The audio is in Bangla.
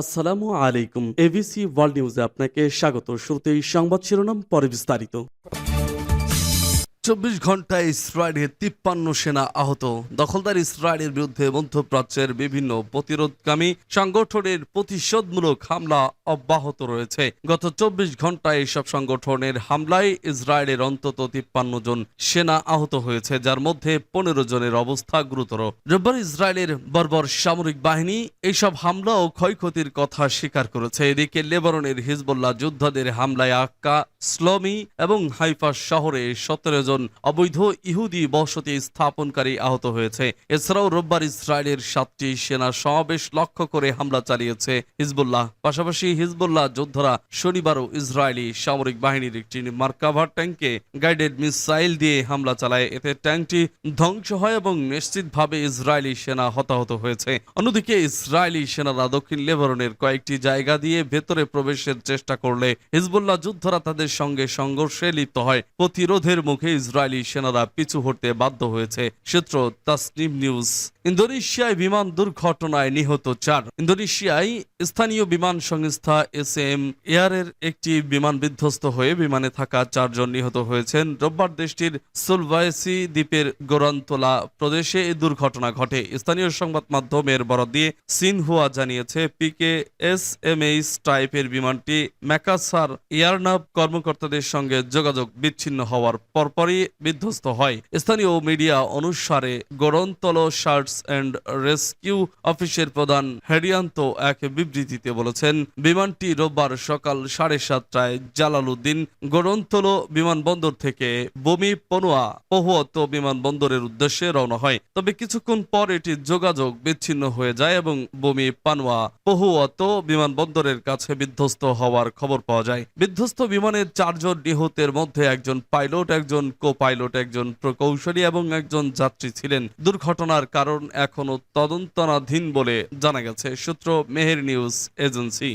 আসসালামু আলাইকুম এবিসি ওয়ার্ল্ড নিউজে আপনাকে স্বাগত। শুরুতেই সংবাদ শিরোনাম পরে বিস্তারিত। চব্বিশ ঘন্টায় ইসরায়েলে তিপ্পান্ন সেনা আহত। দখলদার ইসরায়েলের বিরুদ্ধে মধ্যপ্রাচ্যের বিভিন্ন প্রতিরোধকামী সংগঠনের প্রতিশোধমূলক হামলা অব্যাহত রয়েছে। গত চব্বিশ ঘন্টায় এসব সংগঠনের হামলায় ইসরায়েলের অন্তত তিপ্পান্ন জন সেনা আহত হয়েছে, যার মধ্যে পনেরো জনের অবস্থা গুরুতর। রোববার ইসরায়েলের বর্বর সামরিক বাহিনী এইসব হামলা ও ক্ষয়ক্ষতির কথা স্বীকার করেছে। এদিকে লেবাননের হিজবুল্লাহ যোদ্ধাদের হামলায় আক্কা স্লমি এবং হাইফা শহরে সতেরো জন অবৈধ ইহুদি বসতি স্থাপনকারী আহত হয়েছে। এছাড়াও রোববার ইসরায়েলের সাতটি সেনা সমাবেশ লক্ষ্য করে হামলা চালিয়েছে হিজবুল্লাহ। পাশাপাশি হিজবুল্লাহ যোদ্ধারা শনিবারও ইসরায়েলি সামরিক বাহিনীর একটি মার্কাভা ট্যাঙ্কে গাইডেড মিসাইল দিয়ে হামলা চালায়। এতে ট্যাঙ্কটি ধ্বংস হয় এবং নিশ্চিতভাবে ইসরায়েলি সেনা হতাহত হয়েছে। অন্যদিকে ইসরায়েলি সেনারা দক্ষিণ লেবাননের কয়েকটি জায়গা দিয়ে ভেতরে প্রবেশের চেষ্টা করলে হিজবুল্লাহ যোদ্ধারা তাদের সঙ্গে সংঘর্ষে লিপ্ত হয়। প্রতিরোধের মুখে ইসরায়েলি সেনারা পিছু হটতে বাধ্য হয়েছে। সূত্র তাসনিম নিউজ। ইন্দোনেশিয়ায় বিমান দুর্ঘটনায় নিহত চার। ইন্দোনেশিয়ায় স্থানীয় বিমান সংস্থা এস এম এয়ারের একটি বিমান বিধ্বস্ত হয়ে বিমানে থাকা চারজন নিহত হয়েছেন। রোববার দেশটির সুলভাইসি দ্বীপের গোরান্তলা প্রদেশে এই দুর্ঘটনা ঘটে। স্থানীয় সংবাদ মাধ্যমের বরাদ দিয়ে সিনহুয়া জানিয়েছে পিকে এস এম এইচ টাইপের বিমানটি ম্যাকাসার এয়ারনাভ কর্মকর্তাদের সঙ্গে যোগাযোগ বিচ্ছিন্ন হওয়ার পরপরই বিধ্বস্ত হয়। স্থানীয় মিডিয়া অনুসারে গোরন্তল সার্চ অ্যান্ড রেস্কিউ অফিসের প্রধান হেডিয়ান্ত এক বিবৃতিতে বলেছেন, বিমানটি রোববার সকাল সাড়ে সাতটায় জালালউদ্দিন গোরন্তল বিমানবন্দর থেকে বমি পনুয়া পহুয়ত বিমানবন্দরের উদ্দেশ্যে রওনা হয়। তবে কিছুক্ষণ পর এটি যোগাযোগ বিচ্ছিন্ন হয়ে যায় এবং বমি পানোয়া পহুয়ত বিমানবন্দরের কাছে বিধ্বস্ত হওয়ার খবর পাওয়া যায়। বিধ্বস্ত বিমানের চারজন নিহতের মধ্যে একজন পাইলট, একজন কো পাইলট একজন প্রকৌশলী এবং একজন যাত্রী ছিলেন। দুর্ঘটনার কারণ এখনও তদন্তনাধীন বলে জানা গেছে। সূত্র মেহের নিউজ এজেন্সি।